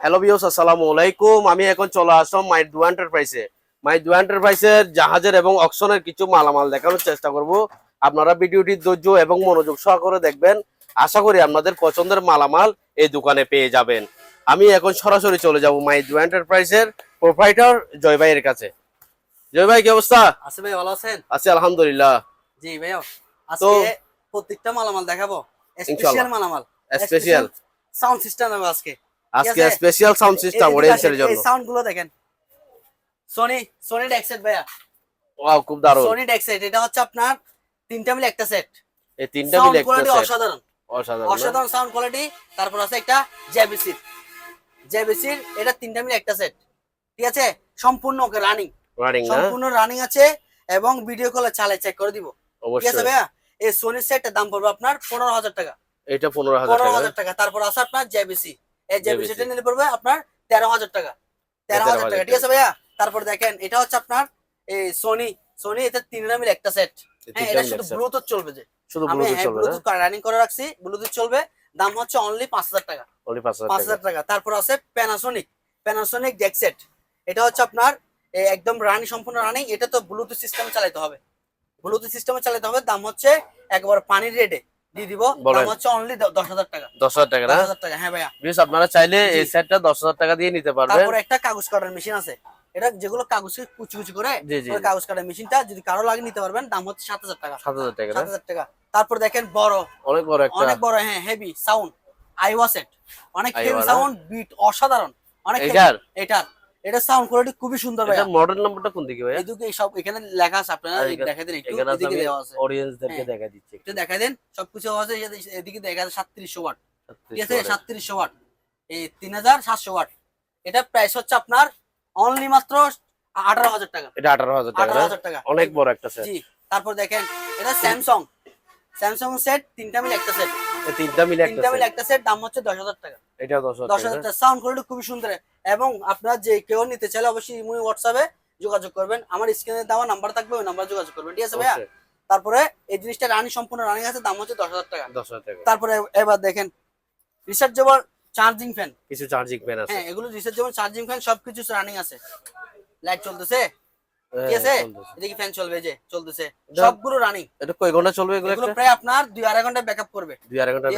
Hello বিয়স আসসালামু আলাইকুম। আমি এখন চলে আসলাম মাই দু এন্টারপ্রাইজে মাই দু এন্টারপ্রাইজের জাহাজের এবং অকশনের কিছু মালামাল দেখানোর চেষ্টা করব। আপনারা ভিডিওটি ধৈর্য এবং মনোযোগ সহকারে দেখবেন। আশা করি আপনাদের পছন্দের মালামাল এই দোকানে পেয়ে যাবেন। আমি এখন সরাসরি চলে যাব মাই দু এন্টারপ্রাইজের প্রোপ্রাইটার জয় ভাইয়ের কাছে। জয় ভাই কি অবস্থা? আছে ভাই ভালো আছেন? আছি আলহামদুলিল্লাহ। জি ভাই আজকে তো- প্রত্যেকটা মালামাল দেখাবো। স্পেশাল মালামাল। স্পেশাল সাউন্ড সিস্টেম আজকে। আজকে স্পেশাল সাউন্ড সিস্টেম অডিয়েন্সের জন্য এই সাউন্ডগুলো দেখেন। সনি সনি ডেক্সেট ভাইয়া। ওয়াও খুব দারুণ। সনি ডেক্সেট এটা হচ্ছে আপনার তিনটা মিলে একটা সেট এই তিনটা মিলে একটা set। অসাধারণ। অসাধারণ অসাধারণ সাউন্ড কোয়ালিটি তারপর আছে একটা জেবিসির জেবিসির এটা তিনটা মিলে একটা সেট ঠিক আছে? সম্পূর্ণ ওকে রানিং রানিং সম্পূর্ণ রানিং আছে এবং ভিডিও কলে চালে চেক করে দিব। ঠিক আছে ভাইয়া? এই সোনির সেটের দাম পড়বে আপনার পনেরো হাজার টাকা। এটা পনেরো হাজার পনেরো টাকা। হাজার টাকা। তারপর আছে আপনার জেবিসি এই JVC জেবিসিটা নিলে পড়বে আপনার তেরো হাজার টাকা। তেরো হাজার টাকা ঠিক আছে ভাইয়া? তারপর দেখেন এটা হচ্ছে আপনার এই সোনি সোনি এটা তিন নামের একটা সেট হ্যাঁ এটা শুধু ব্লুটুথ চলবে যে। শুধু ব্লুটুথ চলবে ব্লুটুথ রানিং করে রাখছি ব্লুটুথ চলবে। দাম হচ্ছে অনলি পাঁচ হাজার টাকা। পাঁচ হাজার টাকা। তারপর আছে প্যানাসোনিক প্যানাসোনিক ডেকসেট এটা হচ্ছে আপনার একদম রানি সম্পূর্ণ রানিং এটা তো ব্লুটুথ সিস্টেমে চালাতে হবে। ব্লুটুথ সিস্টেমে চালাতে হবে। দাম হচ্ছে একবার পানির রেটে দিয়ে দিব। হচ্ছে অনলি দশ হাজার টাকা। দশ হাজার টাকা না? টাকা হ্যাঁ ভাইয়া। বিকজ আপনারা চাইলে এই সেটটা দশ হাজার টাকা দিয়ে নিতে পারবেন। তারপরে একটা কাগজ কাটার মেশিন আছে। এটা যেগুলো কাগজ কুচি কুচি করে ওই কাগজ কাটার মেশিনটা যদি কারও লাগে নিতে পারবেন দাম হচ্ছে সাত হাজার টাকা। সাত হাজার টাকা টাকা। তারপর দেখেন বড়। অনেক বড় একটা। অনেক বড় হ্যাঁ হেভি সাউন্ড আইওয়া সেট অনেক হেভি সাউন্ড বিট অসাধারণ। অনেক এটার এটার এটা সাউন্ড কোয়ালিটি খুবই সুন্দর ভাই মডেল নাম্বারটা কোন দিকে ভাইয়া? এদিকে সব এখানে লেখা আছে আপনারা দেখা দেন একটু এদিকে দেওয়া আছে। হ্যাঁ। দেখা দিচ্ছি একটু দেখা দেন সবকিছু আছে এদিকে- দেখা আছে সাতত্রিশশো ওয়াট। ঠিক আছে 36 সাতত্রিশশো ওয়াট। এই তিন হাজার সাতশো ওয়াট। এটা প্রাইস হচ্ছে আপনার অনলি মাত্র আঠারো হাজার টাকা। এটা আঠারো হাজার টাকা আঠারো না? হাজার টাকা। অনেক বড় একটা সেট জি তারপর দেখেন এটা স্যামসাং স্যামসাং সেট তিনটা মিলে একটা সেট তিনটা মিলে তিনটা মিলে একটা সেট দাম হচ্ছে দশ হাজার টাকা। এটা দশ হাজার টাকা হাজার না? টাকা। সাউন্ড কোয়ালিটি খুবই সুন্দর। এবং আপনারা যে কেউ নিতে চাইলে অবশ্যই ইমুনি হোয়াটসঅ্যাপে যোগাযোগ করবেন। আমার স্ক্রিনে দেওয়া নাম্বার থাকবে ওই নাম্বার যোগাযোগ করবেন ঠিক আছে ভাইয়া? তারপরে এই জিনিসটা রানি সম্পূর্ণ রানিং আছে দাম হচ্ছে দশ হাজার টাকা। দশ হাজার টাকা। তারপরে এবার দেখেন রিচার্জেবল চার্জিং ফ্যান কিছু চার্জিং প্যান আছে। হ্যাঁ এগুলো রিচার্জেবল চার্জিং ফ্যান সবকিছু রানিং আছে। লাইট চলতেছে? ঠিক আছে? ফ্যান চলবে যে চলতেছে। এটা- সবগুলো রানিং। এটা কয় ঘণ্টা চলবে এগুলো প্রায় আপনার দুই আড়াই ঘণ্টা ব্যাকআপ করবে। দুই আড়াই ঘণ্টা?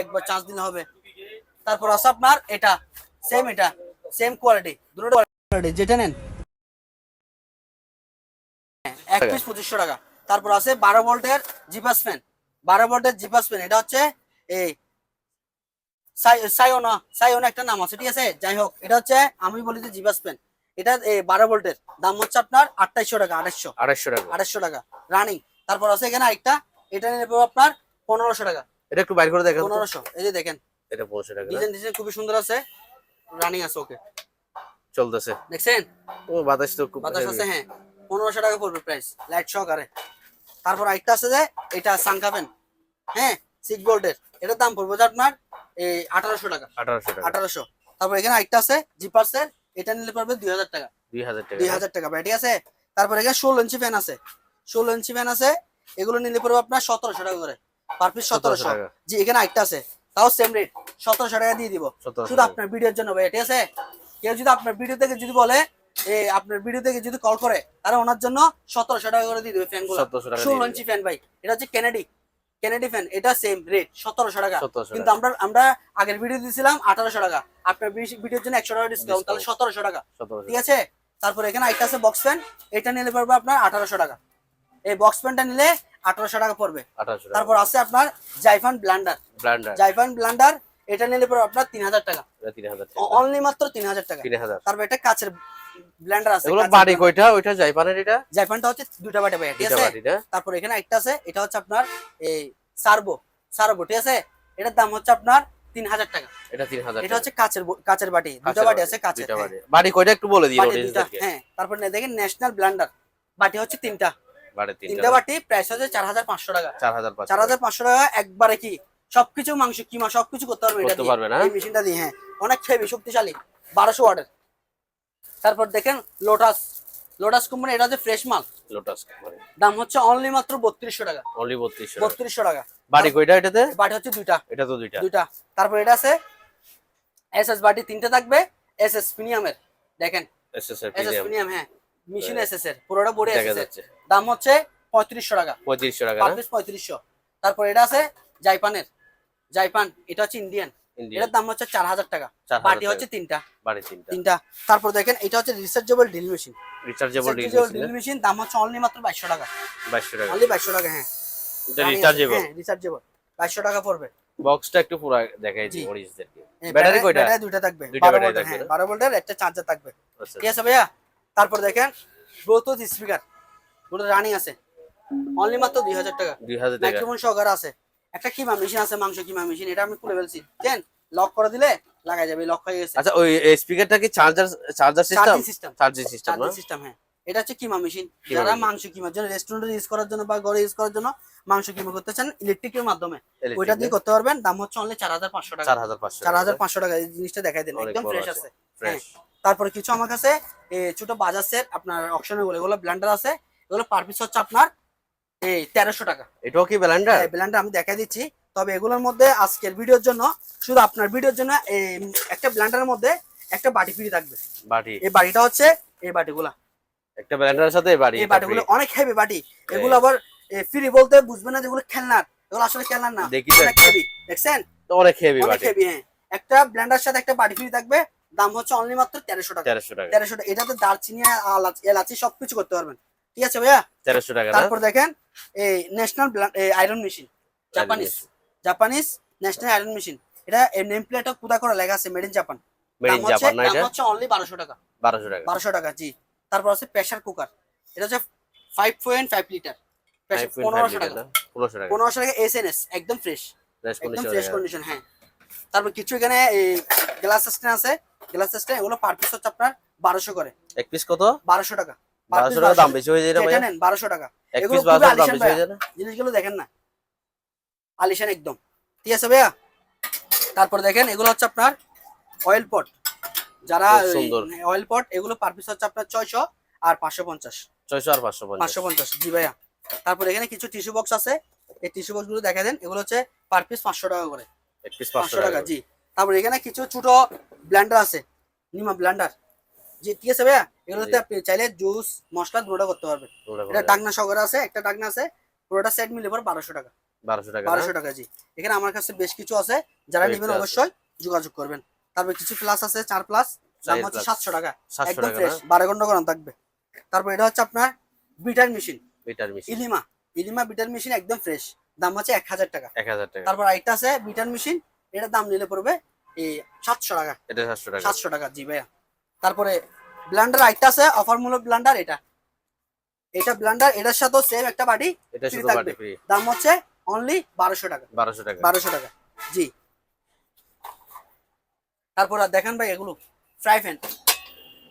একবার দিলে হবে। তারপর আছে আপনার এটা সেম এটা সেম কোয়ালিটি দুটো কোয়ালিটি যেটা নেন। এক পিস পঁচিশশো টাকা। তারপর আছে বারো ভোল্টের জিপাস ফ্যান বারো ভোল্টের জিপাস ফ্যান এটা হচ্ছে এই সাই- সাইওনা সাইওনা একটা নাম আছে ঠিক আছে? যাই হোক এটা হচ্ছে আমি বলি যে জিপাস ফ্যান এটা বারো ভোল্টের। দাম হচ্ছে আপনার আঠাইশশো টাকা আড়াইশো আড়াইশো টাকা। আঠাইশশো টাকা। রানিং। তারপর আছে এখানে আরেকটা। এটা নেব আপনার পনেরোশো টাকা। এটা একটু বাইর করে দেখেন পনেরোশো। এই যে দেখেন। এটা পনেরোশো টাকা ডিজাইন ডিজাইন খুবই সুন্দর আছে। রানিং আছে ওকে। চলতেছে। দেখছেন? ও বাতাস তো খুব বাতাস আছে হ্যাঁ। পনেরোশো টাকা পড়বে প্রাইস লাইট সহকারে। তারপর আরেকটা আছে যে এটা সাংকাবেন হ্যাঁ সিক্স ভোল্টের। এটার দাম পড়বে যে আপনার এই আঠারোশো টাকা। আঠারোশো আঠারোশো। তারপর এখানে আরেকটা আছে জিপার্সের এটা নিলে পড়বে দুই হাজার টাকা। দুই হাজার টাকা। দুই হাজার টাকা ভাই ঠিক আছে? তারপর এখানে ষোলো ইঞ্চি ফ্যান আছে। ষোলো ইঞ্চি ফ্যান আছে এগুলো নিলে পড়বে আপনার সতেরোশো টাকা করে। পার পিস সতেরোশো জি এখানে আরেকটা আছে। তাও সেম রেট সতেরোশো টাকা দিয়ে দিব। শুধু আপনার ভিডিওর জন্য ভাই ঠিক আছে? কেউ যদি আপনার ভিডিও থেকে যদি বলে এ আপনার ভিডিও থেকে যদি কল করে তাহলে ওনার জন্য সতেরোশো টাকা করে দিয়ে দেবে ফ্যানগুলো। 1700 টাকা দিয়ে ষোলো ইঞ্চি ফ্যান ভাই। এটা হচ্ছে কেনেডি কেনেডি ফ্যান এটা সেম রেট সতেরোশো টাকা। কিন্তু আমরা আমরা আগের ভিডিও দিয়েছিলাম আঠারোশো টাকা। আপনার ভিডিওর জন্য একশো টাকা ডিসকাউন্ট তাহলে সতেরোশো টাকা। ঠিক আছে? তারপর এখানে একটা আছে বক্স ফ্যান এটা নিলে পড়বে আপনার আঠারোশো টাকা। এই বক্স ফ্যানটা নিলে আঠারোশো টাকা পড়বে। তারপর আছে আপনার জাইফান ব্লান্ডার জাইফান ব্লান্ডার এটা নিলে পড়বে আপনার তিন হাজার টাকা। অনলি মাত্র তিন হাজার টাকা। তারপর এটা কাচের ব্লেন্ডার আছে এগুলো বাড়ি কয়টা? ওইটা জাইপানের এটা? জাইফানটা হচ্ছে দুটা বাটে ভাই ঠিক আছে? তারপর এখানে একটা আছে এটা হচ্ছে আপনার এই সার্বো সার্বো ঠিক আছে? এটার দাম হচ্ছে আপনার তিন হাজার টাকা। এটা তিন হাজার এটা হচ্ছে কাচের কাচের বাটি দুটা বাটি আছে কাচের। দুইটা হ্যাঁ। কয়টা একটু বলে হ্যাঁ তারপর দেখেন ন্যাশনাল ব্লান্ডার বাটি হচ্ছে তিনটা। তিনটা বাটি প্রাইস হচ্ছে চার হাজার পাঁচশো টাকা। চার হাজার পাঁচশো টাকা একবারে কি? সবকিছু মাংস কিমা সবকিছু করতে পারবে এটা করতে দিয়ে। এই মেশিনটা দিয়ে হ্যাঁ। অনেক হেভি শক্তিশালী। বারোশো ওয়াটের। তারপর দেখেন লোটাস লোটাস কোম্পানি এটা হচ্ছে ফ্রেশ মাল। লোটাস কোম্পানি দাম হচ্ছে অনলি মাত্র বত্রিশশো টাকা। অনলি বত্রিশশো বত্রিশশো টাকা। বাড়ি কয়টা এটাতে? বাটি হচ্ছে দুইটা। এটা তো দুইটা। দুইটা। তারপর এটা আছে এসএস এস বাটি তিনটে থাকবে। এস এস প্রিমিয়ামের দেখেন। এসএসআর এস এস প্রিমিয়াম হ্যাঁ। মিশন এস এস এর। পুরোটা বডি এস দেখা এস এর। দাম হচ্ছে পঁয়ত্রিশশো টাকা। পঁয়ত্রিশশো টাকা পার না পিস পঁয়ত্রিশশো। তারপর এটা আছে জাইপানের জাইপান এটা হচ্ছে ইন্ডিয়ান ইন্ডিয়া এটার দাম হচ্ছে চার হাজার টাকা বাটি হচ্ছে তিনটা। বাড়ি তিনটা। তিনটা। তারপর দেখেন এটা হচ্ছে rechargeable drill machine rechargeable rechargeable drill machine দাম হচ্ছে অনলি মাত্র বাইশশো টাকা। বাইশশো টাকা। অনলি বাইশশো টাকা হ্যাঁ। এটা রিচার্জেবল হ্যাঁ রিচার্জেবল বাইশশো টাকা পড়বে। বক্সটা একটু পুরো দেখাই। দিই ব্যাটারি কয়টা? ব্যাটারি থাকবে। হ্যাঁ ভোল্টের একটা চার্জার থাকবে। আচ্ছা। ঠিক আছে ভাইয়া? তারপর দেখেন ব্লুটুথ স্পিকার রানিং আছে। অনলি মাত্র দুই হাজার টাকা। মাইক্রোফোন সহকারে আছে। একটা কিমা মেশিন আছে মাংস কিমা মেশিন এটা আমি খুলে ফেলছি। দেন লক করে দিলে লাগা যাবে লক হয়ে গেছে। আচ্ছা ওই স্পিকারটা কি charger charger system charging system charging system charging system হ্যাঁ। এটা হচ্ছে কিমা মেশিন যারা মাংস কিমার জন্য রেস্টুরেন্টে ইউজ করার জন্য বা ঘরে ইউজ করার জন্য মাংস কিমা করতে চান ইলেকট্রিকের মাধ্যমে। ওইটা দিয়ে করতে পারবেন দাম হচ্ছে অনলি চার হাজার পাঁচশো টাকা। চার হাজার পাঁচশো চার হাজার পাঁচশো টাকা এই জিনিসটা দেখাই দেন একদম ফ্রেশ আছে, হ্যাঁ। তারপরে কিছু আমার কাছে ছোট বাজার সেট আপনার অপশনে গুলো এগুলো ব্লেন্ডার আছে। এগুলো পার পিস হচ্ছে আপনার এই তেরোশো টাকা। এটাও কি ব্লেন্ডার? হ্যাঁ ব্লেন্ডার আমি দেখাই দিচ্ছি। তবে এগুলোর মধ্যে আজকের ভিডিওর জন্য শুধু আপনার ভিডিওর জন্য এই একটা ব্লেন্ডারের মধ্যে একটা বাটি ফ্রি থাকবে। বাটি? এই বাটিটা হচ্ছে এই বাটিগুলা। একটা ব্লেন্ডারের সাথে বাটি? এই বাটিগুলো অনেক হেভি বাটি। এগুলো আবার ফ্রি বলতে বুঝবে না যেগুলো খেলনার। এগুলো আসলে খেলনার না। দেখি তো অনেক হেভি দেখছেন? অনেক হেভি অনেক হেভি হ্যাঁ। একটা ব্লেন্ডার সাথে একটা বাটি ফ্রি থাকবে। দাম হচ্ছে অনলি মাত্র তেরোশো টাকা। তেরোশো টাকা। তেরোশো টাকা। এটাতে দারচিনি এলাচ এলাচি সবকিছু করতে পারবেন। ঠিক আছে ভাইয়া? তেরোশো টাকা তারপর দেখেন এই National iron machine Japanese Japanese National iron machine এটা নেম প্লেটও কুদা করে লেখা আছে? Made in Japan made in Japan না এটা? হচ্ছে অনলি বারোশো টাকা। বারোশো টাকা। বারোশো টাকা জি। তারপর আছে প্রেসার কুকার এটা হচ্ছে ফাইভ পয়েন্ট ফাইভ লিটার পনেরোশো টাকা। পনেরোশো টাকা। পনেরোশো টাকা এস এন এস একদম ফ্রেশ একদম ফ্রেশ কন্ডিশন হ্যাঁ। তারপর কিছু এখানে গ্লাস সিস্টেম আছে গ্লাস সিস্টেম এগুলো পার পিস হচ্ছে আপনার বারোশো করে। এক পিস কত? বারোশো টাকা। Per বারোশো piece টাকা দাম বেশি হয়ে যায় না এটা ভাইয়া? নেন বারোশো টাকা। এক পিস দাম বেশি হয়ে যায় না? জিনিসগুলো দেখেন না। আলিশান একদম। ঠিক আছে ভাইয়া? তারপর দেখেন এগুলো হচ্ছে আপনার অয়েল পট যারা অয়েল পট এগুলো পার পিস হচ্ছে আপনার ছয়শো আর পাঁচশো পঞ্চাশ। ছয়শো আর পাঁচশো পঞ্চাশ। পাঁচশো পঞ্চাশ জি ভাইয়া। তারপর এখানে কিছু টিস্যু বক্স আছে। এই টিস্যু বক্সগুলো দেখা দেন এগুলো হচ্ছে পার পিস পাঁচশো টাকা করে। এক পিস পাঁচশো পাঁচশো টাকা টাকা জি। তারপর এখানে কিছু ছোট ব্লেন্ডার আছে। নিমা ব্লেন্ডার জি ঠিক আছে ভাইয়া এগুলোতে আপনি চাইলে জুস মশলা দুটো করতে পারবেন। এটা ডাকনা সহকারে আছে একটা ডাকনা আছে পুরোটা সেট মিলে পর বারোশো টাকা। বারোশো টাকা বারোশো টাকা জি। এখানে আমার কাছে বেশ কিছু আছে যারা নেবেন অবশ্যই যোগাযোগ করবেন। তারপর কিছু প্লাস আছে চার প্লাস দাম হচ্ছে সাতশো টাকা একদম ফ্রেশ বারো ঘণ্টা গরম থাকবে। তারপর এটা হচ্ছে আপনার বিটার মেশিন বিটার মেশিন ইলিমা ইলিমা বিটার মেশিন একদম ফ্রেশ দাম হচ্ছে এক হাজার টাকা। এক হাজার টাকা। তারপর আরেকটা আছে বিটার মেশিন এটার দাম নিলে পড়বে এই সাতশো টাকা। এটা সাতশো টাকা। সাতশো টাকা জি ভাইয়া। তারপরে ব্লান্ডার আরেকটা আছে অফারমূলক ব্লান্ডার এটা। এটা ব্লান্ডার এটার সাথেও সেম একটা বাড়ি এটা শুধু বাটি ফ্রি দাম হচ্ছে অনলি বারোশো টাকা। বারোশো টাকা। বারোশো টাকা। জি। তারপর দেখেন ভাই এগুলো ফ্রাই প্যান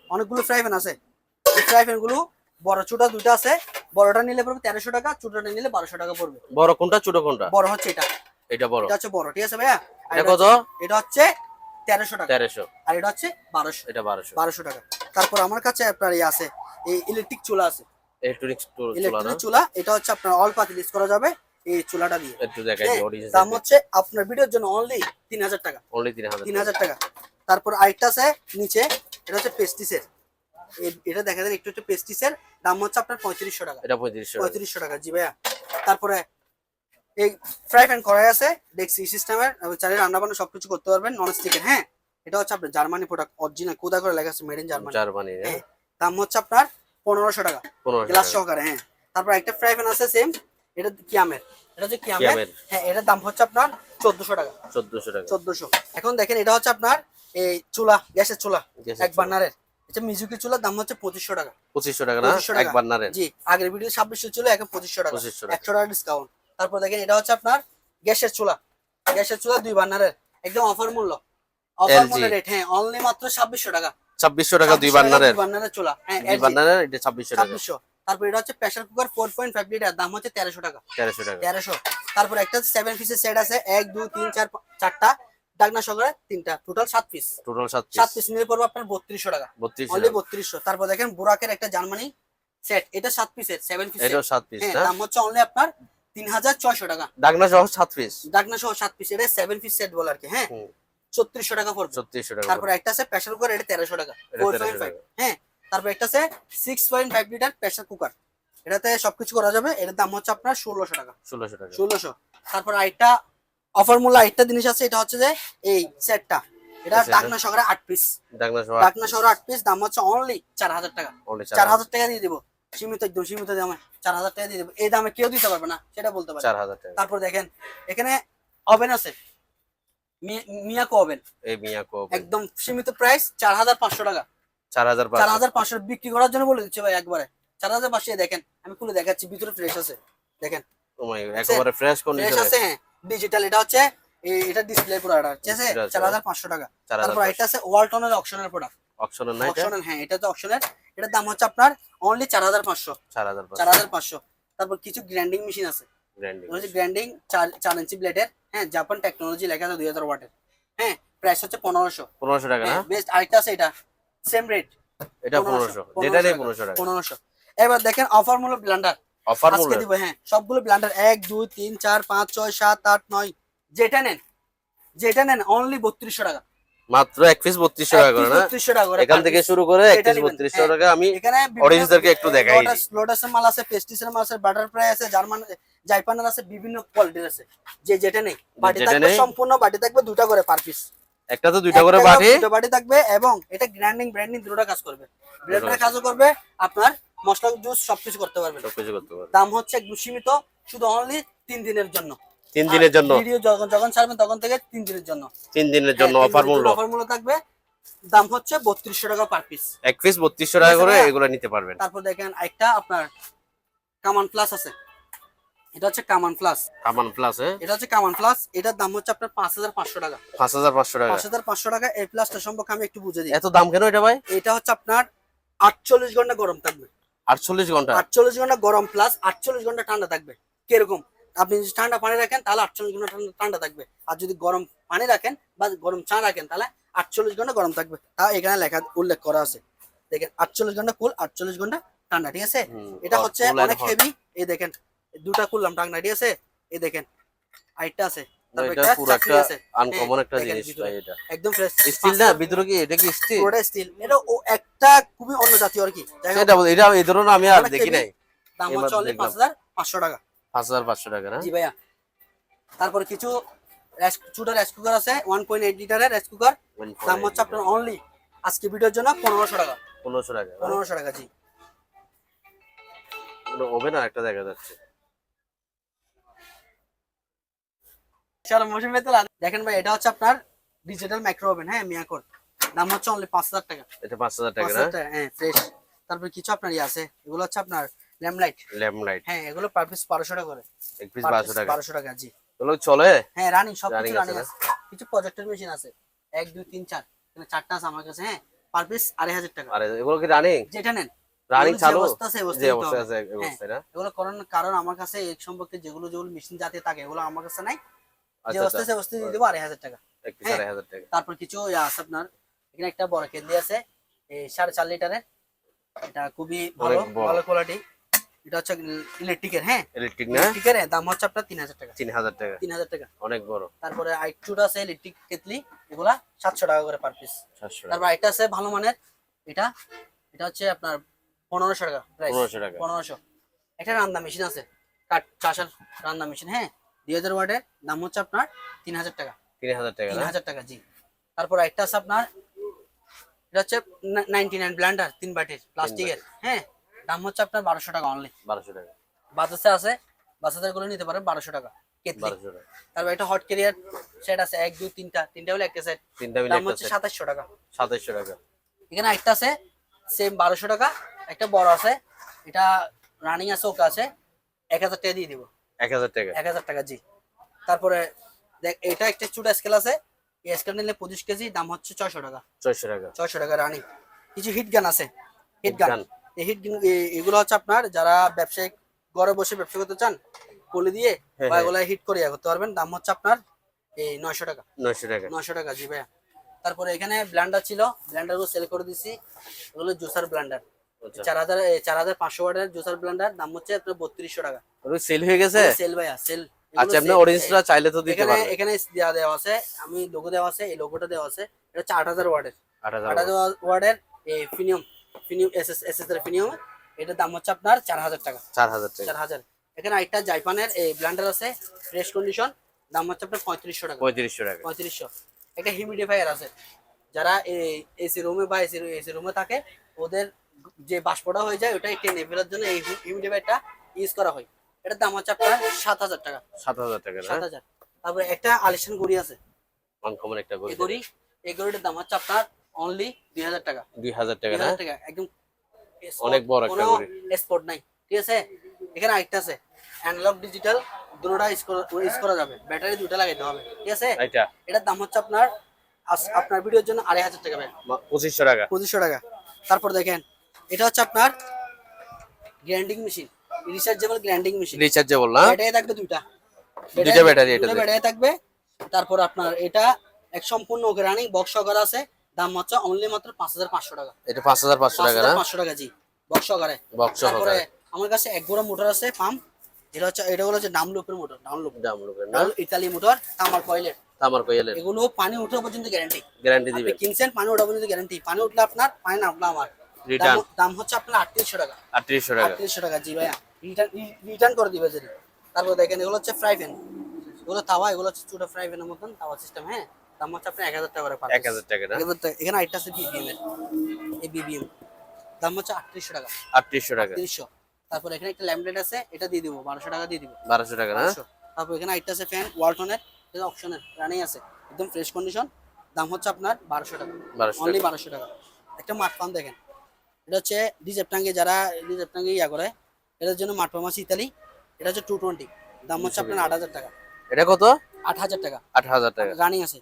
অনেকগুলো ফ্রাই প্যান আছে। এই ফ্রাই প্যানগুলো বড় ছোটা দুইটা আছে। বড়টা নিলে পড়বে তেরোশো টাকা ছোটটা নিলে বারোশো টাকা পড়বে। বড় কোনটা ছোট কোনটা? বড় হচ্ছে এটা। এটা বড়। এটা হচ্ছে বড় ঠিক আছে ভাইয়া? এটা কত? এটা হচ্ছে তেরোশো টাকা। তেরোশো। আর এটা হচ্ছে বারোশো। এটা বারোশো। বারোশো টাকা। তারপর আমার কাছে আপনার ইয়ে আছে এই ইলেকট্রিক চুলা আছে। ইলেকট্রনিক্স চুলা এটা হচ্ছে আপনার অল পাতিল ইউজ করা যাবে এই চুলাটা দিয়ে। একটু দেখাই দাম হচ্ছে আপনার ভিডিওর জন্য অনলি তিন হাজার টাকা। অনলি তিন হাজার তিন হাজার টাকা। তারপর আরেকটা আছে নিচে এটা হচ্ছে পেস্টিসের এটা দেখা যায় একটু একটু পেস্টিসের দাম হচ্ছে আপনার পঁয়ত্রিশশো টাকা। এটা পঁয়ত্রিশশো টাকা। পঁয়ত্রিশশো টাকা জি ভাইয়া। তারপরে এই ফ্রাই প্যান করাই আছে দেখছি সিস্টেমের চালের রান্না বান্না সবকিছু করতে পারবেন নন স্টিকের হ্যাঁ? এটা হচ্ছে আপনার জার্মানি প্রোডাক্ট অরিজিনাল কোদা করে লেখা আছে মেড ইন জার্মানি জার্মানি হ্যাঁ। দাম হচ্ছে আপনার পনেরোশো টাকা। গ্লাস সহকারে হ্যাঁ। তারপর একটা ফ্রাই প্যান আছে সেম এটা কিয়ামের। এটা হচ্ছে কিয়ামের। হ্যাঁ এটার দাম হচ্ছে আপনার চোদ্দশো টাকা। চোদ্দশো টাকা। চোদ্দশো। এখন দেখেন এটা হচ্ছে আপনার এই চুলা গ্যাসের চুলা এক। বার্নারের এটা মিজুকি চুলার দাম হচ্ছে পঁচিশশো টাকা। পঁচিশশো টাকা না? 2500 টাকা। একবার না রে জি আগের ভিডিও ছাব্বিশশো ছিল এখন পঁচিশশো টাকা। 2500 টাকা। একশো টাকা ডিসকাউন্ট তারপর দেখেন এটা হচ্ছে আপনার গ্যাসের চুলা। গ্যাসের চুলা দুই বার্নারের একদম অফার মূল্য। অফার মূল্য রেট হ্যাঁ অনলি মাত্র ছাব্বিশশো টাকা। ছাব্বিশশো টাকা দুই বার্নারের বার্নারের চুলা হ্যাঁ বার্নারের এটা ছাব্বিশশো টাকা। ছাব্বিশশো। তারপর এটা হচ্ছে pressure cooker four point five litre দাম হচ্ছে তেরোশো টাকা। তেরোশো টাকা। তেরোশো। তারপর একটা সেভেন পিসের সেট আছে এক দুই তিন চার চারটা। ডাকনা সহকারে তিনটা টোটাল সাত পিস টোটাল সাত সাত পিস পিস নিলে পড়বে আপনার বত্রিশশো টাকা। বত্রিশশো অনলি বত্রিশশো। তারপর দেখেন বুরাকের একটা জার্মানি সেট এটা সাত পিসের সেভেন পিস এটাও সাত পিস হ্যাঁ দাম হচ্ছে অনলি আপনার তিন হাজার ছয়শো টাকা। ডাকনা সহ সাত পিস ডাকনা সহ সাত পিস এটা সেভেন পিস সেট বলে আর কি হ্যাঁ? ছত্রিশশো টাকা পড়বে। ছত্রিশশো টাকা তারপর একটা আছে প্রেসার কুকার এটা তেরোশো টাকা। ফোর পয়েন্ট ফাইভ হ্যাঁ? তারপর একটা আছে six point five litre pressure cooker এটাতে সবকিছু করা যাবে এটার দাম হচ্ছে আপনার ষোলোশো টাকা। ষোলোশো টাকা। ষোলোশো। তারপর আরেকটা অফার মূল্য আরেকটা জিনিস আছে এটা হচ্ছে যে এই সেটটা এটা ডাকনা শহরে আট পিস ডাকনা শহরে আট পিস দাম হচ্ছে অনলি চার হাজার টাকা চার হাজার টাকা দিয়ে দিব। সীমিত একদম সীমিত দামে চার হাজার টাকা দিয়ে দেবো। এই দামে কেউ দিতে পারবে না সেটা বলতে পারবে চার হাজার টাকা। তারপর দেখেন এখানে ওভেন আছে। Miyako oven. এই মিয়াকো একদম সীমিত প্রাইস চার হাজার পাঁচশো টাকা। চার হাজার চার হাজার পাঁচশো বিক্রি করার জন্য বলে দিচ্ছে ভাই একবারে। চার হাজার পাঁচশো দেখেন আমি খুলে দেখাচ্ছি ভিতরে ফ্রেশ আছে। দেখেন। একেবারে ফ্রেশ ফ্রেশ আছে হ্যাঁ। ডিজিটাল এটা হচ্ছে এটা ডিসপ্লে পুরো এটা ঠিক আছে চার হাজার পাঁচশো টাকা। তারপর এটা আছে ওয়ালটনের প্রোডাক্ট না এটা? হ্যাঁ এটা তো অপশনের এটার দাম হচ্ছে আপনার অনলি চার হাজার পাঁচশো। চার হাজার পাঁচশো। তারপর কিছু গ্রাইন্ডিং মেশিন আছে। গ্র্যান্ডিং চার ইঞ্চি ব্লেডের হ্যাঁ জাপান টেকনোলজি লেখা আছে দুই হাজার ওয়াটের হ্যাঁ প্রাইস হচ্ছে পনেরোশো। পনেরোশো টাকা না? বেস্ট আরেকটা আছে এটা সেম রেট এটা পনেরোশো যেটা নেই পনেরোশো টাকা। পনেরোশো। এবার দেখেন অফার মূল্য ব্লান্ডার অফার মূল্য। দিব হ্যাঁ সবগুলো ব্লান্ডার এক দুই তিন চার পাঁচ ছয় সাত আট নয় যেটা নেন যেটা নেন অনলি বত্রিশশো টাকা। মাত্র এক পিস বত্রিশশো টাকা করে না? এখান থেকে শুরু করে এক যেটা পিস বত্রিশশো হ্যাঁ। টাকা আমি একটু দেখাই। লোটাসের মাল আছে পেস্টিসের মাল আছে বাটার ফ্রাই আছে জার্মান জাইপানের আছে বিভিন্ন কোয়ালিটির আছে। যে যেটা নেই বাটি থাকবে সম্পূর্ণ বাটি থাকবে দুটা করে পার পিস একটা তো দুইটা করে বাটি। দুটো বাটি থাকবে এবং এটা গ্রাইন্ডিং ব্র্যান্ডিং দুটো কাজ করবে। কাজও করবে আপনার মশলা জুস সবকিছু করতে পারবে সবকিছু করতে পারবে। দাম হচ্ছে একদম সীমিত শুধু অনলি তিন দিনের জন্য। তিন দিনের জন্য। ভিডিও যখন যখন ছাড়বেন তখন থেকে তিন দিনের জন্য। তিন দিনের জন্য অফার মূল্য। অফার মূল্য থাকবে। দাম হচ্ছে বত্রিশশো টাকা পার পিস এক পিস বত্রিশশো টাকা করে এগুলো নিতে পারবেন। তারপর দেখেন একটা আপনার কামান প্লাস আছে। এটা হচ্ছে কামান প্লাস কামান প্লাস হ্যাঁ এটা হচ্ছে কামান প্লাস এটার দাম হচ্ছে আপনার পাঁচ হাজার পাঁচশো টাকা। পাঁচ হাজার পাঁচশো টাকা। পাঁচ হাজার পাঁচশো টাকা। এই প্লাসটা সম্পর্কে আমি একটু বুঝে দিই। এত দাম কেন এটা ভাই? এটা হচ্ছে আপনার আটচল্লিশ ঘণ্টা গরম থাকবে। আটচল্লিশ ঘণ্টা? আটচল্লিশ ঘণ্টা গরম প্লাস আটচল্লিশ ঘণ্টা ঠান্ডা থাকবে। কীরকম? আপনি যদি ঠান্ডা পানি রাখেন তাহলে আটচল্লিশ ঘণ্টা ঠান্ডা- ঠান্ডা থাকবে। আর যদি গরম পানি রাখেন বা গরম চা রাখেন তাহলে আটচল্লিশ ঘণ্টা গরম থাকবে। তা এখানে লেখা উল্লেখ করা আছে। দেখেন আটচল্লিশ ঘণ্টা কুল আটচল্লিশ ঘণ্টা ঠান্ডা ঠিক আছে? এটা হচ্ছে অনেক হেভি এই দেখেন দুটা খুললাম টাংনা ঠিক আছে? এই দেখেন আরেকটা আছে। আমি আর দেখি নাই। দাম হচ্ছে পাঁচ হাজার পাঁচশো টাকা। হাজার পাঁচশো টাকা না? জি ভাইয়া। তারপরে কিছু ছোট রাইস কুকার আছে ওয়ান পয়েন্ট এইট লিটারের রাইস কুকার। দাম হচ্ছে আপনার অনলি আজকে ভিডিওর জন্য পনেরোশো টাকা। পনেরোশো টাকা পনেরোশো টাকা জি। ওভেন আর একটা দেখা যাচ্ছে। দেখেন ভাই এটা হচ্ছে আপনার ডিজিটাল মাইক্রো ওভেন হ্যাঁ মিয়াকোর দাম হচ্ছে অনলি পাঁচ হাজার টাকা। এটা পাঁচ হাজার টাকা না? হাজার টাকা হ্যাঁ ফ্রেশ তারপরে কিছু আপনার ইয়ে আছে এগুলো হচ্ছে আপনার ল্যাম্পলাইট ল্যাম্প লাইট হ্যাঁ এগুলো পার পিস বারোশো টাকা করে। এক পিস বারোশো টাকা। বারোশো টাকা জি। এগুলো চলে? হ্যাঁ রানিং সব কিছু রানিং আছে কিছু প্রজেক্টের মেশিন আছে। এক দুই তিন চার। এখানে চারটা আছে আমার কাছে হ্যাঁ। পার পিস আড়াই হাজার টাকা। আর এগুলো কি রানিং যেটা নেন। রানিং যে চালু? অবস্থা আছে, এই অবস্থায় যে নিতে অবস্থায় হবে। আছে এই না? এগুলো কারণ কারণ আমার কাছে এই সম্পর্কে যেগুলো যেগুলো মেশিন জাতীয় থাকে এগুলো আমার কাছে নাই। যে আচ্ছা অবস্থা আচ্ছা সে অবস্থায় দিয়ে দেবো আড়াই হাজার টাকা। এক পিস হ্যাঁ। আড়াই হাজার টাকা। তারপর কিছু ইয়ে আছে আপনার। এখানে একটা বড় কেন্দ্রি আছে। এই সাড়ে চার লিটারের। এটা খুবই ভালো ভালো কোয়ালিটি এটা হচ্ছে ইলেকট্রিকের হ্যাঁ? ইলেকট্রিক না? ইলেকট্রিকের দাম হচ্ছে আপনার তিন হাজার টাকা। তিন হাজার টাকা। তিন হাজার টাকা। অনেক বড়। তারপরে আইটুটা আছে ইলেকট্রিক কেতলি এগুলা সাতশো টাকা করে পার পিস সাতশো টাকা তারপর আরেকটা আছে ভালো মানের এটা এটা হচ্ছে আপনার পনেরোশো টাকা প্রাইস পনেরোশো টাকা। পনেরোশো। একটা রান্না মেশিন আছে কাঠ চাষার রান্না মেশিন হ্যাঁ? দুই হাজার ওয়ার্ডের দাম হচ্ছে আপনার তিন হাজার টাকা। তিন হাজার টাকা তিন না হাজার টাকা জি। তারপর একটা আছে আপনার এটা হচ্ছে নাইনটি নাইন ব্ল্যান্ডার তিন বাটির প্লাস্টিকের হ্যাঁ? দাম হচ্ছে আপনার বারোশো টাকা অনলি বারোশো টাকা। আছে গুলো নিতে পারেন বারোশো টাকা। বারোশো টাকা। তারপর একটা হট ক্যারিয়ার সেট আছে এক দুই তিনটা। তিনটা হলে একটা সেট তিনটা মিলে দাম হচ্ছে সাতাশশো টাকা। সাতাশশো টাকা। এখানে একটা আছে সেম বারোশো টাকা। একটা বড় আছে এটা রানিং আছে ওকে আছে এক হাজার টাকা দিয়ে দিব। এক হাজার টাকা। এক হাজার টাকা জি। তারপরে দেখ এটা একটা ছোট স্কেল আছে। এই স্কেল নিলে পঁচিশ কেজি দাম হচ্ছে ছয়শো টাকা। ছয়শো টাকা। ছয়শো টাকা রানিং কিছু হিট গান আছে। হিট গান হিট এগুলো হচ্ছে আপনার যারা ব্যবসায়িক ঘরে বসে ব্যবসা করতে চান বলে দিয়ে হ্যাঁ, বা। এগুলো হিট করে করতে পারবেন। দাম হচ্ছে আপনার এই নয়শো টাকা। নয়শো টাকা। নয়শো টাকা জি ভাইয়া। তারপরে এখানে ব্ল্যান্ডার ছিল। ব্ল্যান্ডারগুলো সেল করে দিছি। এগুলো জুসার ব্ল্যান্ডার আচ্ছা। চার হাজার চার হাজার পাঁচশো ওয়াটের জুসার ব্ল্যান্ডার দাম হচ্ছে আপনার বত্রিশশো টাকা। সেল হয়ে গেছে? সেল ভাইয়া সেল আচ্ছা আপনি same, অরেঞ্জটা চাইলে তো দিতে এখানে এখানে দেওয়া দেওয়া আছে। আমি লোগো দেওয়া আছে এই লোগোটা দেওয়া আছে। এটা হচ্ছে আট হাজার ওয়ার্ডের আট হাজার এই ফিনিয়ম এস এস এস এস এর ফিনিয়ম এটার দাম হচ্ছে আপনার চার হাজার টাকা। চার হাজার টাকা। চার হাজার এখানে আরেকটা জাইপানের এই ব্লান্ডার আছে ফ্রেশ কন্ডিশন দাম হচ্ছে আপনার পঁয়ত্রিশশো টাকা। পঁয়ত্রিশশো টাকা। পঁয়ত্রিশশো। একটা হিউমিডিফায়ার আছে। যারা এই এসি রুমে বা এসি এসি রুমে থাকে ওদের যে বাষ্পটা হয়ে যায় ওটা টেনে ফেলার জন্য এই হিউমিডিফায়ারটা ইউজ করা হয়। এটার দাম হচ্ছে আপনার সাত হাজার টাকা। সাত হাজার টাকা না সাত হাজার তারপরে একটা আলিশান গড়ি আছে। আনকমন একটা গড়ি এই গড়িটার দাম হচ্ছে আপনার অনলি দুই হাজার টাকা। দুই হাজার টাকা না? টাকা একদম অনেক বড় একটা স্পট নাই ঠিক আছে? এখানে আরেকটা আছে অ্যানালগ ডিজিটাল দুটোটা ইউজ করা যাবে ব্যাটারি দুটো লাগাইতে হবে ঠিক আছে? এটা এটার দাম হচ্ছে আপনার আপনার ভিডিওর জন্য আড়াই হাজার টাকা পঁচিশশো টাকা। পঁচিশশো টাকা। তারপর দেখেন এটা হচ্ছে আপনার grinding machine rechargeable grinding machine rechargeable না? ব্যাটারি থাকবে দুইটা। দুইটা ব্যাটারি। দুইটা ব্যাটারি থাকবে তারপর আপনার এটা এক সম্পূর্ণ রানিং বক্স সহকারে আছে দাম হচ্ছে অনলি মাত্র পাঁচ হাজার পাঁচশো টাকা। এটা পাঁচ হাজার পাঁচশো পাঁচ টাকা পাঁচশো টাকা জি। বক্স সহকারে বক্স তারপরে আমার কাছে এক গোড়া মোটর আছে পাম্প এটা হচ্ছে এটা হলো হচ্ছে ডাউনলোপের মোটর ডাউনলোপ দাম লোকের ইতালি মোটর তামার কয়েলের এগুলো পানি উঠা পর্যন্ত গ্যারান্টি গ্যারান্টি আপনি দিবেন পানি ওঠা পর্যন্ত গ্যারান্টি পানি উঠলে আপনার পানি না উঠলে আমার। রিটার্ন দাম- হচ্ছে আপনার আটত্রিশশো টাকা। আটত্রিশশো টাকা। আটত্রিশশো টাকা জি ভাইয়া। রিটার্ন রিটার্ন করে দিবে যদি। তারপর দেখেন এগুলো হচ্ছে ফ্রাই প্যান এগুলো তাওয়া এগুলো হচ্ছে ছোট ফ্রাই প্যানের মতন তাওয়া সিস্টেম হ্যাঁ? দাম হচ্ছে আপনার এক হাজার টাকা করে এক। হাজার টাকা। এখানে আরেকটা আছে বিবিএম এর। এই বিবিএম দাম হচ্ছে আটত্রিশশো টাকা। আটত্রিশশো টাকা। তিরিশশো তারপর এখানে একটা ল্যামলেট আছে এটা দিয়ে দিব বারোশো টাকা দিয়ে দিব। বারোশো টাকা না? তারপর এখানে আরেকটা আছে ফ্যান ওয়ালটনের এটা অপশনের রানিং আছে। একদম ফ্রেশ কন্ডিশন দাম হচ্ছে আপনার বারোশো টাকা। অনলি বারোশো টাকা। একটা মাঠ পাম্প দেখেন। এটা হচ্ছে রিজার্ভ টাঙ্গে যারা রিজার্ভ টাঙ্গে ইয়া করে এটার জন্য মাঠ পাম্প আছে ইতালি এটা হচ্ছে টু টোয়েন্টি দাম হচ্ছে আপনার আট হাজার টাকা। এটা কত? আট হাজার টাকা। আট হাজার টাকা। রানিং আছে।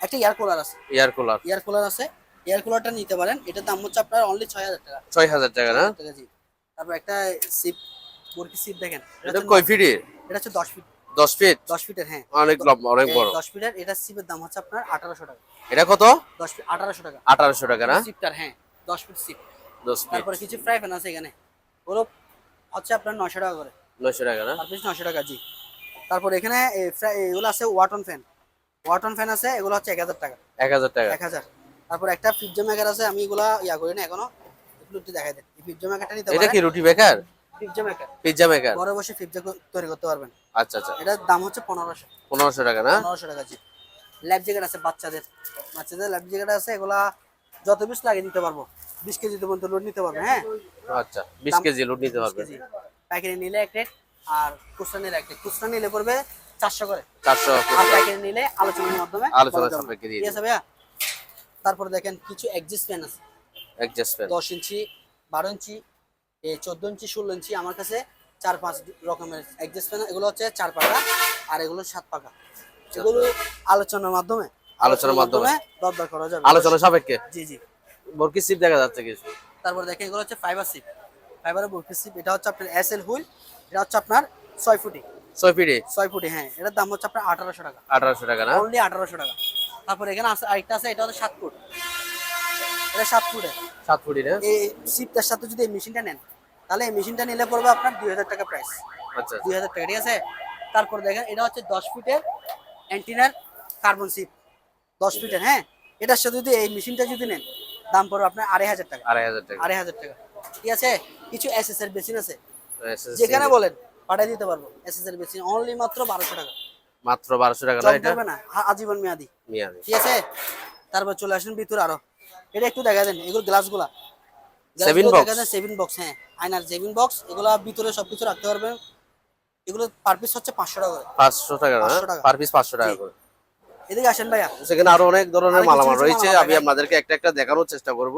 একটা এয়ার কুলার আছে। Air cooler. এয়ার কুলার আছে। এয়ার কুলারটা নিতে পারেন। এটার দাম হচ্ছে আপনার অনলি ছয় হাজার টাকা। ছয় হাজার টাকা না? জি। তারপর একটা সিপ বরকি সিপ দেখেন। এটা কয় ফিটের এটা হচ্ছে দশ ফিট দশ ফিট দশ ফিটের হ্যাঁ। অনেক লম্বা অনেক বড়। দশ ফিটের এটা সিপের দাম হচ্ছে আপনার আঠারোশো টাকা। এটা কত? দশ ফিট আঠারোশো টাকা। আঠারোশো টাকা না? সিপটার হ্যাঁ। দশ ফিট সিপ দশ ফিট তারপরে কিছু ফ্রাই প্যান আছে এখানে। ওগুলো হচ্ছে আপনার নশো টাকা করে। নয়শো টাকা না? নশো টাকা জি। তারপর এখানে এগুলো আছে ওয়াটন ফ্যান ওয়াটন ফ্যান আছে এগুলো হচ্ছে এক হাজার টাকা। এক হাজার টাকা। এক হাজার। তারপর একটা ফ্রিজ মেকার আছে আমি এগুলা ইয়া করি না এখনও। একটু দেখাই দেন। এই ফ্রিজ মেকারটা নিতে এটা কি রুটি বেকার ফ্রিজ মেকার পিজ্জা মেকার ঘরে বসে ফ্রিজ তৈরি করতে পারবেন। আচ্ছা আচ্ছা। এটার দাম হচ্ছে পনেরোশো। পনেরোশো টাকা না? পনেরোশো টাকা জি। ল্যাব জ্যাকেট আছে বাচ্চাদের। বাচ্চাদের ল্যাব জ্যাকেট আছে এগুলা যত পিস লাগে নিতে পারব। বিশ কেজি পর্যন্ত লোড নিতে পারবে হ্যাঁ? আচ্ছা বিশ কেজি লোড নিতে পারবে। পাইকারি নিলে এক রেট আর খুচরা নিলে এক রেট খুচরা নিলে পড়বে চারশো করে। চারশো নিলে আলোচনার মাধ্যমে আলোচনা বলা দিয়ে ঠিক আছে ভাইয়া? তারপর দেখেন কিছু এক্সিস্ট ফ্যান আছে। অ্যাডজাস্টমেন্ট দশ ইঞ্চি বারো ইঞ্চি এই চোদ্দ ইঞ্চি ষোলো ইঞ্চি আমার কাছে চার পাঁচ রকমের এক্সিস্ট ফ্যান এগুলো হচ্ছে চার পাকা আর এগুলো সাত পাকা। এগুলো আলোচনার মাধ্যমে আলোচনার মাধ্যমে। দরদার করা যাবে। আলোচনা সাপেক্ষে? জি জি। বরকি সিপ দেখা যাচ্ছে কিছু। তারপর দেখেন এগুলো হচ্ছে ফাইবার সিপ ফাইবারের বরফি সিপ এটা হচ্ছে আপনার এস এল হুইল এটা হচ্ছে আপনার ছয় ফুটি। ছয় ফিটে? ছয় ফুটি হ্যাঁ। এটার দাম হচ্ছে আপনার আঠারোশো টাকা। আঠারোশো টাকা না? অনলি আঠারোশো টাকা। তারপর এখানে আছে আরেকটা আছে এটা হচ্ছে সাত ফুট। এটা সাত ফুটের সাত ফুটি না? এই সিপটার সাথে যদি এই মেশিনটা নেন তাহলে এই মেশিনটা নিলে পড়বে আপনার দুই হাজার টাকা প্রাইস আচ্ছা। দুই হাজার টাকা ঠিক আছে? তারপর দেখেন এটা হচ্ছে দশ ফিটের অ্যান্টিনার কার্বন সিপ দশ ফিটের হ্যাঁ? এটার সাথে যদি এই মেশিনটা যদি নেন দাম পড়বে আপনার আড়াই হাজার টাকা। আড়াই হাজার টাকা। আড়াই হাজার টাকা। ঠিক আছে? কিছু এস এর বেসিন আছে যেখানে বলেন পাঠিয়ে দিতে পারব এস এস অনলি মাত্র বারোশো টাকা। মাত্র বারোশো টাকা না এটা? না আজীবন মেয়াদি। মেয়াদি। ঠিক আছে? তারপর চলে আসেন ভিতরে আরও। এটা একটু দেখা দেন এগুলো গ্লাসগুলা box? দেন সেভেন বক্স হ্যাঁ। আয়নার সেভেন বক্স এগুলা ভিতরে সবকিছু রাখতে পারবেন। এগুলো পার পিস হচ্ছে পাঁচশো টাকা করে। পাঁচশো টাকা না? পার পিস পাঁচশো টাকা করে। এদিকে আসেন ভাইয়া। সেখানে আরও অনেক ধরনের মালামাল রয়েছে আমি। আপনাদেরকে একটা একটা দেখানোর চেষ্টা করব।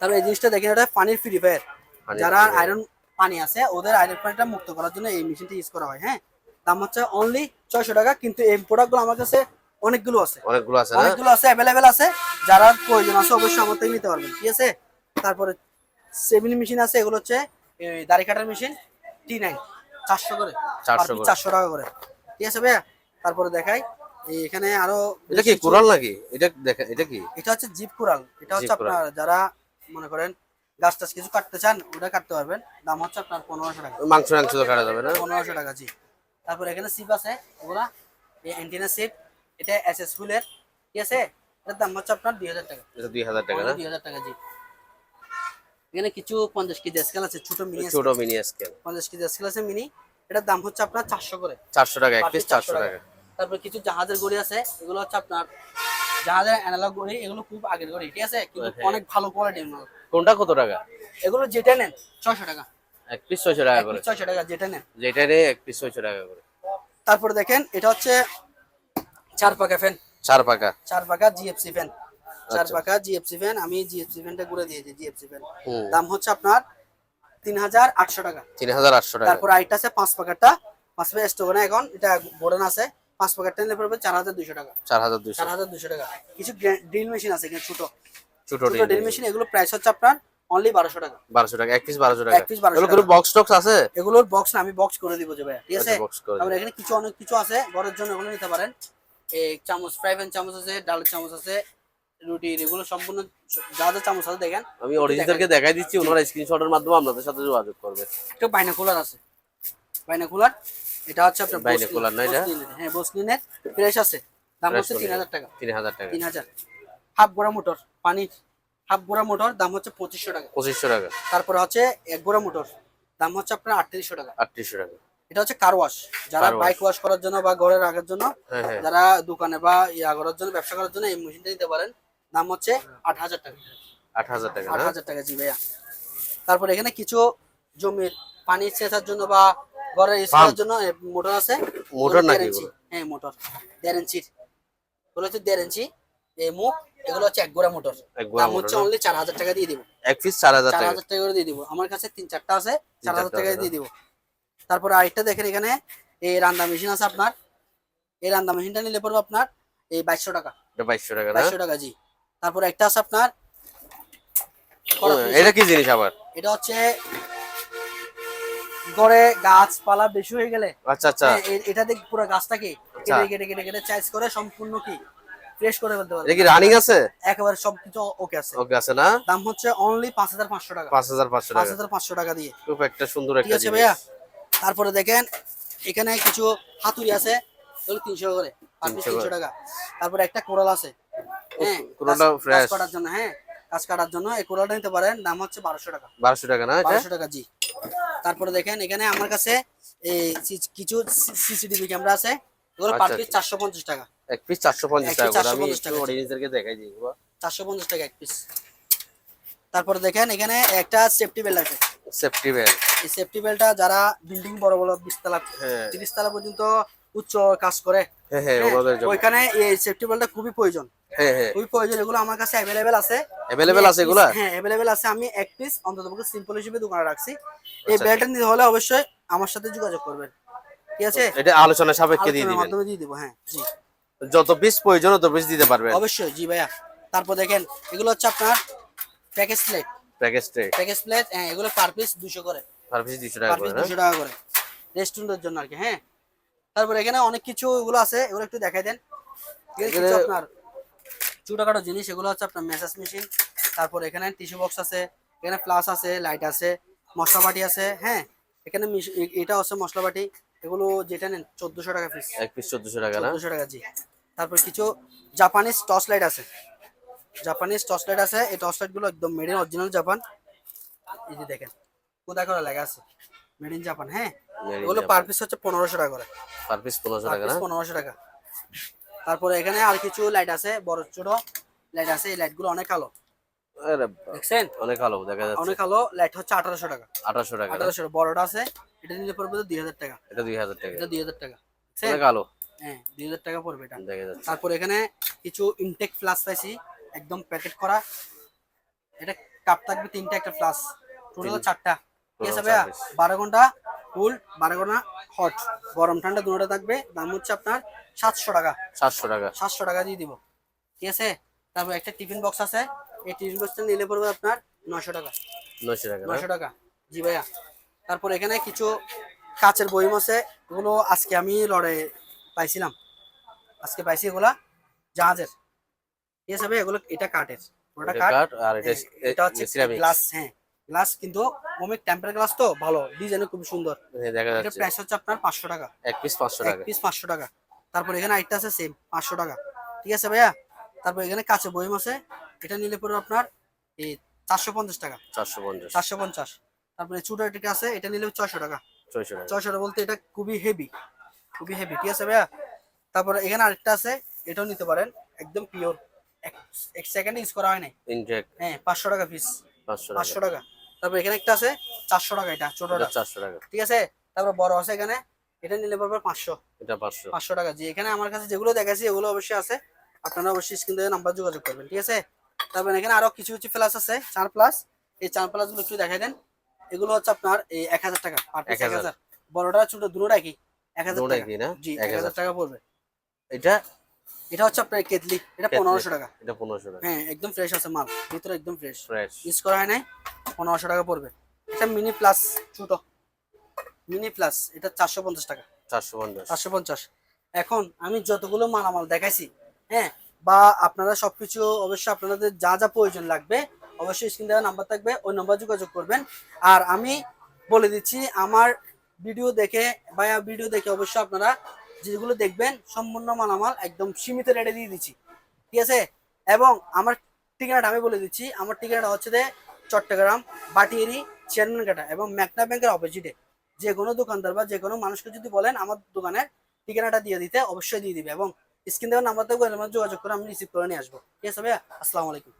তারপর এই জিনিসটা দেখেন এটা পানির পিউরিফায়ার পানির যারা আয়রন পানি আছে ওদের আয়রন পানিটা মুক্ত করার জন্য এই মেশিনটা ইউজ করা হয় হ্যাঁ? দাম হচ্ছে অনলি ছয়শো টাকা কিন্তু এই প্রোডাক্টগুলো আমার কাছে অনেকগুলো আছে। অনেকগুলো আছে অনেকগুলো আছে অ্যাভেলেবেল আছে যারা প্রয়োজন আছে অবশ্যই আমার থেকে নিতে পারবেন ঠিক আছে? তারপরে সেভিং মেশিন আছে এগুলো হচ্ছে দাড়ি কাটার মেশিন টি নাইন চারশো করে চারশো টাকা করে ঠিক আছে ভাইয়া? তারপরে দেখাই এখানে আরও এটা কি কোরাল নাকি? এটা দেখা এটা কি? এটা হচ্ছে জিপ কুরাল এটা হচ্ছে আপনার যারা মনে করেন গাছ টাছ কিছু কাটতে চান ওটা কাটতে পারবেন। দাম হচ্ছে আপনার পনেরোশো টাকা। মাংস মাংস কাটা যাবে না? পনেরোশো টাকা জি। তারপর এখানে সিপ আছে এগুলা এই অ্যান্টিনা সিপ এটা এসএস ফুলের ঠিক আছে? এটার দাম হচ্ছে আপনার দুই হাজার টাকা। এটা দুই হাজার টাকা দুই হাজার টাকা জি। এখানে কিছু পঞ্চাশ কেজি স্কেল আছে ছোট মিনি ছোট মিনি স্কেল পঞ্চাশ কেজি স্কেল আছে মিনি এটার দাম হচ্ছে আপনার চারশো করে। চারশো টাকা এক পিস চারশো টাকা। তারপর কিছু জাহাজের গড়ি আছে এগুলো হচ্ছে আপনার জাহাজের অ্যানালগ গড়ি এগুলো খুব আগের গড়ি ঠিক আছে? কিন্তু হ্যাঁ। অনেক ভালো কোয়ালিটির মাল। কোনটা কত টাকা? এগুলো যেটা নেন ছয়শো টাকা। এক পিস ছয়শো টাকা করে। ছয়শো টাকা যেটা নেন। যেটা নেই এক পিস ছয়শো টাকা করে। তারপর দেখেন এটা হচ্ছে চার পাকা ফ্যান চার পাকা। চার পাকা জিএফসি ফ্যান চার পাকা জিএফসি ফ্যান আমি জিএফসি ফ্যানটা ঘুরে দিয়েছি জিএফসি ফ্যান দাম হচ্ছে আপনার তিন হাজার আটশো টাকা। তিন হাজার আটশো টাকা। তারপর আরেকটা আছে পাঁচ পাকারটা। পাঁচ পাকা স্টোক না এখন এটা বোর্ডন আছে। পাঁচ পাকারটা নিলে পড়বে চার হাজার দুশো টাকা। চার হাজার দুশো চার হাজার দুশো টাকা। কিছু ড্রিল মেশিন আছে এখানে ছোট। ছোট ড্রিল মেশিন এগুলো প্রাইস হচ্ছে আপনার অনলি বারোশো টাকা। বারোশো টাকা এক পিস বারোশো টাকা। এক 1200 এগুলো কোনো বক্স টক্স আছে? এগুলোর বক্স না আমি বক্স করে দিব যে ভাই ঠিক আছে? আচ্ছা, করে তারপরে এখানে কিছু অনেক কিছু আছে ঘরের জন্য এগুলো নিতে পারেন। এই চামচ ফ্রাই প্যান চামচ আছে ডালের চামচ আছে রুটির এগুলো সম্পূর্ণ যা যা চামচ আছে দেখেন। আমি অরিজিনালকে দেখাই দিচ্ছি ওনারা স্ক্রিনশটের মাধ্যমে আপনাদের সাথে যোগাযোগ করবে। একটা বাইনাকুলার আছে। বাইনাকুলার এটা হচ্ছে আপনার Binocular না এটা? হ্যাঁ বোসলিনের ফ্রেশ আছে। দাম হচ্ছে Fresh তিন হাজার টাকা। তিন হাজার টাকা। তিন হাজার। হাফ গোড়া মোটর। পানির হাফ গোড়া মোটর দাম হচ্ছে পঁচিশশো টাকা। পঁচিশশো টাকা। তারপরে হচ্ছে এক গোড়া মোটর দাম হচ্ছে আপনার আটত্রিশশো টাকা। আটত্রিশশো টাকা। এটা হচ্ছে কার ওয়াশ যারা বাইক ওয়াশ করার জন্য বা ঘরে রাখার জন্য হ্যাঁ হ্যাঁ। যারা দোকানে বা ইয়া করার জন্য ব্যবসা করার জন্য এই মেশিনটা নিতে পারেন। দাম হচ্ছে আট হাজার টাকা। আট হাজার টাকা আট হাজার টাকা জি ভাইয়া। তারপর এখানে কিছু জমির পানি সেচার জন্য বা ঘরের সেচার জন্য মোটর আছে। মোটর নাকি? হ্যাঁ মোটর। দেড় ইঞ্চির হচ্ছে দেড় ইঞ্চি এই মুখ এগুলো হচ্ছে এক গোড়া মোটর। দাম হচ্ছে অনলি চার হাজার টাকা দিয়ে দিব। এক পিস চার হাজার চার হাজার টাকা করে দিয়ে দিব। আমার কাছে তিন চারটা আছে চার হাজার টাকা দিয়ে দিব। তারপরে আরেকটা দেখেন এখানে এই রান্না মেশিন আছে আপনার। এই রান্না মেশিনটা নিলে পড়বে আপনার এই বাইশশো টাকা। বাইশশো টাকা বাইশশো টাকা জি। তারপরে একটা আছে আপনার এটা কি জিনিস আবার? এটা হচ্ছে গড়ে গাছপালা বেশি হয়ে গেলে। আচ্ছা আচ্ছা। হ্যাঁ, এটা দেখ পুরো গাছটাকে আচ্ছা। কেটে কেটে কেটে কেটে চাইজ করে সম্পূর্ণ কি? ফ্রেশ করে ফেলতে পারবে। এটা কি রানিং আছে? একেবারে সবকিছু ওকে আছে। ওকে আছে না? দাম হচ্ছে অনলি পাঁচ হাজার পাঁচশো টাকা। পাঁচ হাজার পাঁচশো পাঁচ টাকা হাজার পাঁচশো টাকা দিয়ে। খুব একটা সুন্দর ঠিক একটা আছে জিনিস। ভাইয়া? তারপরে দেখেন এখানে কিছু হাতুড়ি আছে। এগুলো তিনশো করে। পার 300 টাকা। তারপরে একটা কোরাল আছে। হ্যাঁ কোরালটা fresh। কাটার জন্য হ্যাঁ গাছ কাটার জন্য এই কোরালটা নিতে পারেন। দাম হচ্ছে বারোশো টাকা। বারোশো টাকা না এটা? বারোশো টাকা জি। তারপরে দেখেন এখানে আমার কাছে এই কিছু সিসিটিভি ক্যামেরা আছে। এগুলো পার আচ্ছা, পিস চারশো পঞ্চাশ টাকা। এক পিস চারশো পঞ্চাশ এক piece টাকা করে। আমি 450 অডিয়েন্সদেরকে দেখাই দিই বাবা। চারশো পঞ্চাশ টাকা এক পিস তারপরে দেখেন এখানে একটা সেফটি বেল্ট আছে। সেফটি বেল্ট এই সেফটি বেল্টটা যারা বিল্ডিং বড় বড় বিশতলা হ্যাঁ। তিরিশ তলা পর্যন্ত উচ্চ কাজ করে হ্যাঁ হ্যাঁ হ্যাঁ, জন্য। ওইখানে এই সেফটি বেল্টটা খুবই প্রয়োজন। হ্যাঁ হ্যাঁ। খুবই প্রয়োজন এগুলো আমার কাছে আছে। আছে হ্যাঁ আছে। আমি এক পিস সিম্পল হিসেবে দোকানে রাখছি। এই আচ্ছা। বেল্টটা নিতে হলে অবশ্যই আমার সাথে যোগাযোগ করবেন। ঠিক আছে? এটা আলোচনা সাপেক্ষে দিয়ে দিবেন। মাধ্যমে দিয়ে দেবো হ্যাঁ জি। যত পিস প্রয়োজন তত পিস দিতে পারবেন। অবশ্যই জি ভাইয়া। তারপর দেখেন এগুলো হচ্ছে আপনার package plate package plate package plate হ্যাঁ এগুলো পার পিস দুশো করে। পার পিস দুশো টাকা পার করে পিস না দুশো টাকা করে। রেস্টুরেন্টের জন্য আর কি হ্যাঁ? তারপর এখানে অনেক কিছু এগুলো আছে এগুলো একটু দেখাই দেন। এখানে- আপনার ছোটখাটো জিনিস এগুলো হচ্ছে আপনার মেসাজ মেশিন তারপর এখানে টিস্যু বক্স আছে এখানে প্লাস আছে লাইট আছে মশলা বাটি আছে হ্যাঁ? এখানে এটা হচ্ছে মশলা বাটি এগুলো যেটা নেন চোদ্দশো টাকা পিস এক পিস চোদ্দশো টাকা না? চোদ্দশো টাকা জি। তারপর কিছু জাপানিজ টর্চ লাইট আছে। জাপানিজ টর্চ লাইট আছে। এই টর্চ লাইটগুলো একদম মেড ইন অরিজিনাল জাপান এই যে দেখেন কোথায় করে লেখা আছে। মেড ইন জাপান হ্যাঁ? এগুলো পার পিস হচ্ছে পনেরোশো টাকা করে। পার পিস পনেরোশো টাকা পনেরোশো টাকা। তারপরে এখানে আর কিছু লাইট আছে বড় ছোট লাইট আছে। এই লাইটগুলো অনেক আলো অনেক আলো দেখা যাচ্ছে। অনেক আলো লাইট হচ্ছে আঠারোশো টাকা। আঠারোশো টাকা। না? আঠারোশো বড়টা আছে এটা নিলে পড়বে দুই হাজার টাকা। এটা দুই হাজার টাকা। এটা দুই হাজার টাকা। অনেক আলো। হ্যাঁ দুই হাজার টাকা পড়বে এটা। দেখা যাচ্ছে। তারপর এখানে কিছু ইনটেক ফ্লাস পাইছি একদম প্যাকেট করা। এটা কাপ থাকবে তিনটা একটা ফ্লাস টোটাল চারটা। ঠিক আছে ভাইয়া? বারো ঘণ্টা ফুল বারো ঘণ্টা হট গরম ঠান্ডা দুটোটা থাকবে দাম হচ্ছে আপনার সাতশো টাকা। সাতশো টাকা। সাতশো টাকা দিয়ে দিব। ঠিক আছে? তারপর একটা টিফিন বক্স আছে। এই বক্সটা নিলে পড়বে আপনার নশো টাকা। নয়শো টাকা নশো টাকা। জি ভাইয়া। তারপর এখানে কিছু কাচের বইম আছে এগুলো আজকে আমি লড়ে পাইছিলাম। আজকে পাইছি এগুলা জাহাজের। ঠিক আছে ভাই এগুলো এটা কাঠের। ওটা কাঠ কাঠ আর এটা এটা হচ্ছে গ্লাস হ্যাঁ। গ্লাস কিন্তু অনেক টেম্পার গ্লাস তো ভালো। ডিজাইনও খুব সুন্দর। এটা প্রাইস হচ্ছে আপনার পাঁচশো টাকা। এক পিস পাঁচশো এক টাকা। পিস পাঁচশো টাকা। তারপর এখানে আছে সেম পাঁচশো টাকা। ঠিক আছে ভাইয়া? তারপর এখানে কাছে বইম আছে এটা নিলে পরে আপনার এই চারশো পঞ্চাশ টাকা। চারশো পঞ্চাশ। চারশো পঞ্চাশ। তারপরে ছোট একটা আছে এটা নিলে ছয়শো টাকা। ছয়শো টাকা। ছয়শো টাকা বলতে এটা খুবই হেভি খুবই হেভি ঠিক আছে ভাইয়া? তারপরে এখানে আরেকটা আছে এটাও নিতে পারেন একদম পিওর এক সেকেন্ড ইউজ করা হয় নাই। হ্যাঁ পাঁচশো টাকা পিস পাঁচশো টাকা। টাকা। তারপর এখানে একটা আছে চারশো টাকা এটা ছোটটা চারশো টাকা। ঠিক আছে? তারপর বড় আছে এখানে এটা নিলে পড়বে পাঁচশো। এটা পাঁচশো। পাঁচশো টাকা। জি এখানে আমার কাছে যেগুলো দেখাচ্ছি এগুলো অবশ্যই আছে। আপনারা অবশ্যই স্ক্রিন থেকে নাম্বার যোগাযোগ করবেন ঠিক আছে? তারপর এখানে আরও কিছু কিছু প্লাস আছে চার প্লাস এই চার প্লাসগুলো একটু দেখাই দেন। এগুলো হচ্ছে আপনার এই এক হাজার টাকা পার পিস এক হাজার। বড়টা ছোট দুটোটা কি? এক হাজার টাকা। না? জি এক হাজার টাকা পড়বে। এটা? এটা হচ্ছে আপনার কেতলি এটা পনেরোশো টাকা। এটা পনেরোশো টাকা। হ্যাঁ একদম ফ্রেশ আছে মাল। ভিতরে একদম ফ্রেশ ফ্রেশ ইউজ করা হয় নাই পনেরোশো টাকা পড়বে। এটা মিনি প্লাস ছোট। মিনি প্লাস এটা চারশো পঞ্চাশ টাকা। চারশো পঞ্চাশ। চারশো পঞ্চাশ। এখন আমি যতগুলো মালামাল দেখাইছি হ্যাঁ বা আপনারা সবকিছু অবশ্যই আপনাদের যা যা প্রয়োজন লাগবে, অবশ্যই স্ক্রিন দেওয়া নাম্বার থাকবে, ওই নাম্বার যোগাযোগ করবেন। আর আমি বলে দিচ্ছি, আমার ভিডিও দেখে বা ভিডিও দেখে অবশ্যই আপনারা যেগুলো দেখবেন, সম্পূর্ণ মালামাল একদম সীমিত রেটে দিয়ে দিচ্ছি। ঠিক আছে? এবং আমার ঠিকানাটা আমি বলে দিচ্ছি, আমার ঠিকানাটা হচ্ছে যে চট্টগ্রাম বাটিয়েরি চেয়ারম্যান কাটা এবং ম্যাকনা ব্যাংকের অপোজিটে যে কোনো দোকানদার বা যে কোনো মানুষকে যদি বলেন, আমার দোকানের ঠিকানাটা দিয়ে দিতে অবশ্যই দিয়ে দিবে এবং স্ক্রিন দেওয়ার নাম্বার থেকে যোগাযোগ করে আমি রিসিভ করে নিয়ে আসব। ঠিক আছে ভাইয়া? আসসালামু আলাইকুম।